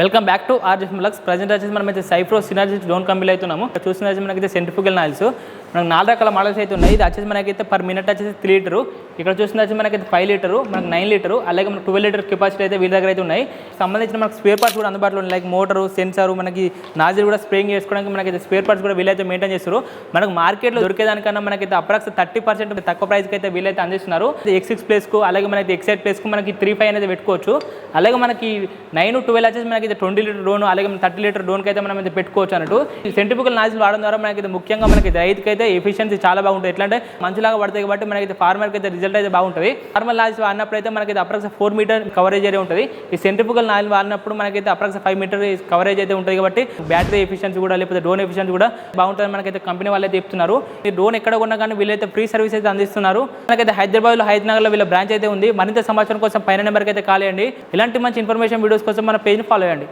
Welcome back to ఆర్జిఫ్ లక్స్ present వచ్చేసి మనం అయితే సైఫ్రో సినార్జిస్ డోన్ కంపెనీలో అవుతున్నాము. చూసిన వచ్చి మనకైతే సెంట్రిఫుగల్ నాయిల్స్ మనకు నాలుగు రకాల మోడల్స్ అయితే ఉన్నాయి. ఇది వచ్చేసి మనకైతే పర్ మినిట్ వచ్చేసి త్రీ లీటరు ఇక్కడ చూసిన వచ్చి మనకైతే ఫైవ్ లీటరు మనకు నైన్ లీటరు అలాగే మనకు ట్వెల్వ్ లీటర్ కెపాసిటీ అయితే వీళ్ళ దగ్గర అయితే ఉన్నాయి. సంబంధించిన మనకు స్పేర్ పార్ట్స్ కూడా అందుబాటులో ఉన్నాయి. లైక్ మోటరు సెన్సార్ మనకి నాజిల్ కూడా స్ప్రేయింగ్ చేసుకోవడానికి మనకైతే స్పేర్ పార్ట్స్ కూడా వీళ్ళైతే మెయింటైన్ చేస్తారు మనకు మార్కెట్లో దొరికేదానికన్నా మనకైతే అప్రాక్స్ థర్టీ పర్సెంట్ తక్కువ ప్రైస్కి అయితే వీళ్ళైతే అందిస్తున్నారు. ఎక్స్ సిక్స్ ప్లేస్కు అలాగే మనకి ఎక్సైట్ ప్లేస్కు మనకి త్రీ ఫైవ్ అనేది పెట్టుకోవచ్చు. అలాగే మనకి నైన్ ట్వెల్వ్ వచ్చేసి మనకి ట్వంటీ లీటర్ డోన్ అలాగే థర్టీ లీటర్ డ్రోన్కి అయితే మనం అయితే పెట్టుకోవచ్చు అన్నట్టు. ఈ నాజిల్ వాడడం ద్వారా మనకి ముఖ్యంగా మనకి రైతుకి అయితే ఎఫిషియన్సీ చాలా బాగుంటుంది. ఎట్లా అంటే మంచిలాగా పడతాయి కాబట్టి మనకి ఫార్మర్కి అయితే రిజల్ట్ అయితే బాగుంటుంది. ఫార్మల్ నాయిల్స్ వాడినప్పుడు అయితే మనకి అప్రాక్స్ ఫోర్ మీటర్ కవరేజ్ అయితే ఉంటుంది. ఈ సెంట్రిఫికల్ నాయిల్ వాడినప్పుడు మనకైతే అప్రాక్స్ ఫైవ్ మీటర్ కవరేజ్ అయితే ఉంటుంది కాబట్టి బ్యాటరీ ఎఫిషియన్సీ కూడా లేకపోతే డ్రోన్ ఎఫిషియన్సీ కూడా బాగుంటుంది మనకైతే కంపెనీ వాళ్ళు అయితే చెప్తున్నారు. ఈ డ్రోన్ ఎక్కడ కొన్నా కానీ వీళ్ళైతే ఫ్రీ సర్వీస్ అయితే అందిస్తున్నారు. మనకైతే హైదరాబాద్లో హైదరాబాద్లో వీళ్ళ బ్రాంచ్ అయితే ఉంది. మరింత సమాచారం కోసం పైన నెంబర్కి అయితే కాల్ చేయండి. ఇలాంటి మంచి ఇన్ఫర్మేషన్ వీడియోస్ కోసం మన పేజ్ని ఫాలో చేయండి.